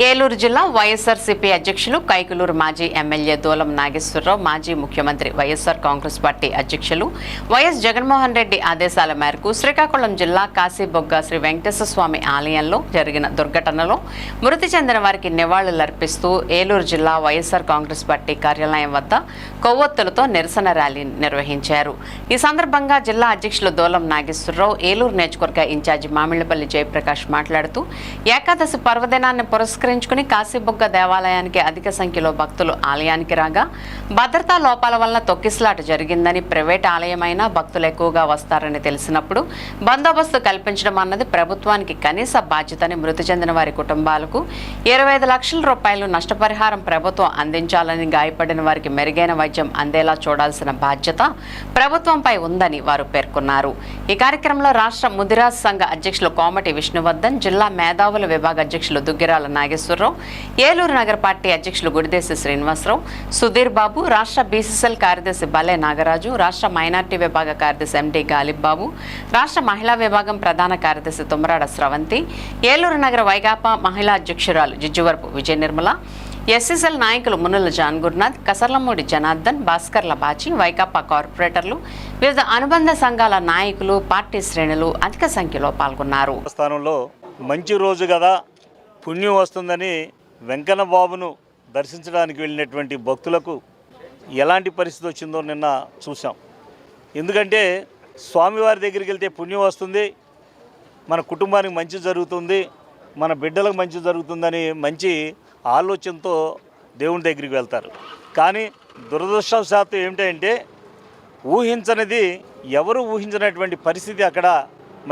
ఏలూరు జిల్లా వైఎస్ఆర్సీపీ అధ్యక్షులు కైకులూరు మాజీ ఎమ్మెల్యే దూలం నాగేశ్వరరావు మాజీ ముఖ్యమంత్రి వైఎస్ఆర్ కాంగ్రెస్ పార్టీ అధ్యక్షులు వైఎస్ జగన్మోహన్ రెడ్డి ఆదేశాల మేరకు శ్రీకాకుళం జిల్లా కాశీబొగ్గ శ్రీ వెంకటేశ్వర స్వామి ఆలయంలో జరిగిన దుర్ఘటనలో మృతి చెందిన వారికి నివాళులర్పిస్తూ ఏలూరు జిల్లా వైఎస్ఆర్ కాంగ్రెస్ పార్టీ కార్యాలయం వద్ద కొవ్వొత్తులతో నిరసన ర్యాలీ నిర్వహించారు. ఈ సందర్భంగా జిల్లా అధ్యక్షులు దూలం నాగేశ్వరరావు ఏలూరు నియోజకవర్గ ఇన్ఛార్జి మామిళ్ళపల్లి జయప్రకాష్ మాట్లాడుతూ ఏకాదశి పర్వదినాన్ని పురస్కరించుకుని కాశీబుగ్గ దేవాలయానికి అధిక సంఖ్యలో భక్తులు ఆలయానికి రాగా భద్రతా లోపాల వలన తొక్కిసలాట జరిగిందని ప్రైవేట్ ఆలయమైనా భక్తులు ఎక్కువగా వస్తారని తెలిసినప్పుడు బందోబస్తు కల్పించడం అన్నది ప్రభుత్వానికి కనీస బాధ్యతని మృతి చెందిన వారి కుటుంబాలకు ఇరవై ఐదు లక్షల రూపాయలు నష్టపరిహారం ప్రభుత్వం అందించాలని గాయపడిన వారికి మెరుగైన వైద్యం అందేలా చూడాల్సిన బాధ్యత ప్రభుత్వంపై ఉందని వారు పేర్కొన్నారు. ఈ కార్యక్రమంలో రాష్ట్ర ముదిరాజ్ సంఘ అధ్యక్షులు కోమటి విష్ణువర్ధన్ జిల్లా మేధావుల విభాగ అధ్యక్షులు దుగ్గిరాల నాగేశ్వరరావు ఏలూరు నగర పార్టీ అధ్యక్షులు గుడిదేశి శ్రీనివాసరావు సుధీర్ బాబు రాష్ట్ర బీసీసీఎల్ కార్యదర్శి బలే నాగరాజు రాష్ట్ర మైనార్టీ విభాగ కార్యదర్శి ఎండి గాలిబ్ బాబు రాష్ట్ర మహిళా విభాగం ప్రధాన కార్యదర్శి తుమ్మరాడ స్రవంతి ఏలూరు నగర వైకాపా మహిళా అధ్యక్షురాలు జిజ్జువరపు విజయ నిర్మల ఎస్ఎస్ఎల్ నాయకులు మునుల జాన్ గురునాథ్ కసర్లమూడి జనార్దన్ భాస్కర్ల బాచి వైకాపా కార్పొరేటర్లు వివిధ అనుబంధ సంఘాల నాయకులు పార్టీ శ్రేణులు అధిక సంఖ్యలో పాల్గొన్నారు. స్థానంలో మంచి రోజు కదా పుణ్యం వస్తుందని వెంకన్న బాబును దర్శించడానికి వెళ్ళినటువంటి భక్తులకు ఎలాంటి పరిస్థితి వచ్చిందో నిన్న చూసాం ఎందుకంటే స్వామివారి దగ్గరికి వెళ్తే పుణ్యం వస్తుంది మన కుటుంబానికి మంచి జరుగుతుంది మన బిడ్డలకు మంచి జరుగుతుందని మంచి ఆలోచనతో దేవుని దగ్గరికి వెళ్తారు. కానీ దురదృష్టవశాత్తు ఏమిటంటే ఊహించనిది ఎవరు ఊహించినటువంటి పరిస్థితి అక్కడ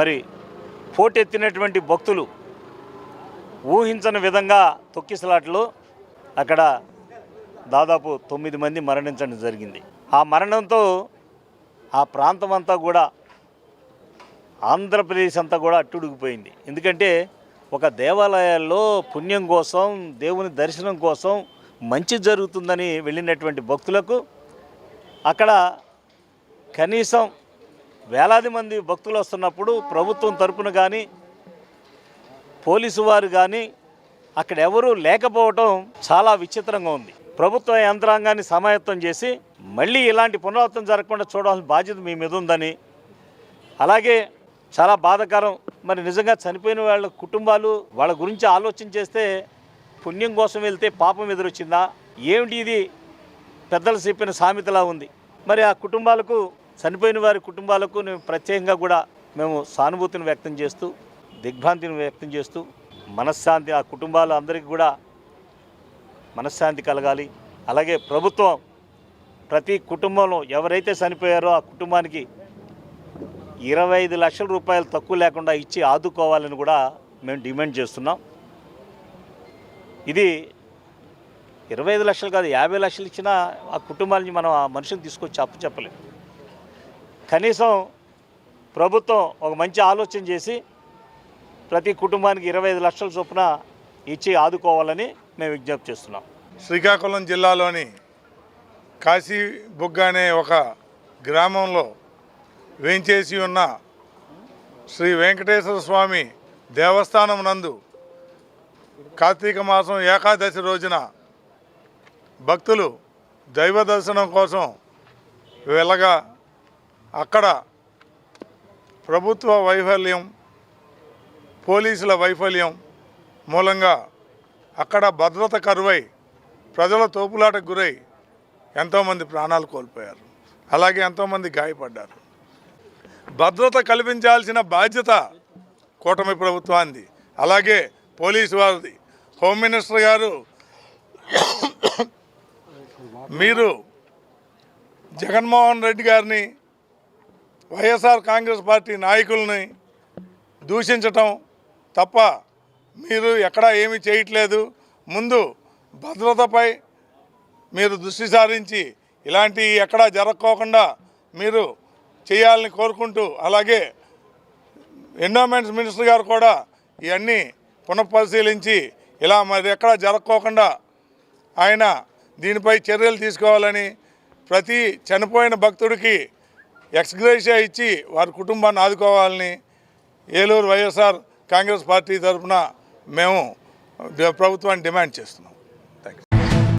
మరి పోటెత్తినటువంటి భక్తులు ఊహించని విధంగా తొక్కిసలాట్లు అక్కడ దాదాపు తొమ్మిది మంది మరణించడం జరిగింది. ఆ మరణంతో ఆ ప్రాంతం అంతా కూడా ఆంధ్రప్రదేశ్ అంతా కూడా అట్టుడిగిపోయింది. ఎందుకంటే ఒక దేవాలయాల్లో పుణ్యం కోసం దేవుని దర్శనం కోసం మంచి జరుగుతుందని వెళ్ళినటువంటి భక్తులకు అక్కడ కనీసం వేలాది మంది భక్తులు వస్తున్నప్పుడు ప్రభుత్వం తరపున కానీ పోలీసు వారు కానీ అక్కడ ఎవరూ లేకపోవటం చాలా విచిత్రంగా ఉంది. ప్రభుత్వ యంత్రాంగాన్ని సమాయత్తం చేసి మళ్ళీ ఇలాంటి పునరావృతం జరగకుండా చూడాల్సిన బాధ్యత మీ మీద ఉందని అలాగే చాలా బాధాకరం. మరి నిజంగా చనిపోయిన వాళ్ళ కుటుంబాలు వాళ్ళ గురించి ఆలోచన చేస్తే పుణ్యం కోసం వెళ్తే పాపం ఎదురొచ్చిందా? ఏమిటి ఇది? పెద్దలు చెప్పిన సామెతలా ఉంది. మరి ఆ కుటుంబాలకు చనిపోయిన వారి కుటుంబాలకు మేము ప్రత్యేకంగా కూడా మేము సానుభూతిని వ్యక్తం చేస్తూ దిగ్భ్రాంతిని వ్యక్తం చేస్తూ మనశ్శాంతి ఆ కుటుంబాలు అందరికీ కూడా మనశ్శాంతి కలగాలి. అలాగే ప్రభుత్వం ప్రతి కుటుంబంలో ఎవరైతే చనిపోయారో ఆ కుటుంబానికి ఇరవై ఐదు లక్షల రూపాయలు తక్కువ లేకుండా ఇచ్చి ఆదుకోవాలని కూడా మేము డిమాండ్ చేస్తున్నాం. ఇది ఇరవై ఐదు లక్షలు కాదు యాభై లక్షలు ఇచ్చినా ఆ కుటుంబాలని మనం ఆ మనిషిని తీసుకొచ్చి అప్పు చెప్పలేము కనీసం ప్రభుత్వం ఒక మంచి ఆలోచన చేసి ప్రతి కుటుంబానికి ఇరవై ఐదు లక్షల చొప్పున ఇచ్చి ఆదుకోవాలని మేము విజ్ఞప్తి చేస్తున్నాం. శ్రీకాకుళం జిల్లాలోని కాశీ బుగ్గ అనే ఒక గ్రామంలో వేంచేసి ఉన్న శ్రీ వెంకటేశ్వర స్వామి దేవస్థానం నందు కార్తీక మాసం ఏకాదశి రోజున భక్తులు దైవ దర్శనం కోసం వెళ్ళగా అక్కడ ప్రభుత్వ వైఫల్యం పోలీసుల వైఫల్యం మూలంగా అక్కడ భద్రత కరువై ప్రజల తోపులాటకు గురై ఎంతోమంది ప్రాణాలు కోల్పోయారు. అలాగే ఎంతోమంది గాయపడ్డారు. భద్రత కల్పించాల్సిన బాధ్యత కూటమి ప్రభుత్వాన్ని అలాగే పోలీసు వారిది. హోమ్ మినిస్టర్ గారు మీరు జగన్మోహన్ రెడ్డి గారిని వైఎస్ఆర్ కాంగ్రెస్ పార్టీ నాయకుల్ని దూషించటం తప్ప మీరు ఎక్కడా ఏమీ చేయట్లేదు. ముందు భద్రతపై మీరు దృష్టి సారించి ఇలాంటి ఎక్కడా జరగకోకుండా మీరు చేయాలని కోరుకుంటూ అలాగే ఎండోమెంట్స్ మినిస్టర్ గారు కూడా ఇవన్నీ పునఃపరిశీలించి ఇలా మరి ఎక్కడా జరగకోకుండా ఆయన దీనిపై చర్యలు తీసుకోవాలని ప్రతి చనిపోయిన భక్తుడికి ఎక్స్గ్రేషియా ఇచ్చి వారి కుటుంబాన్ని ఆదుకోవాలని ఏలూరు వైఎస్ఆర్ కాంగ్రెస్ పార్టీ తరఫున మేము ప్రభుత్వాన్ని డిమాండ్ చేస్తున్నాం. Thank you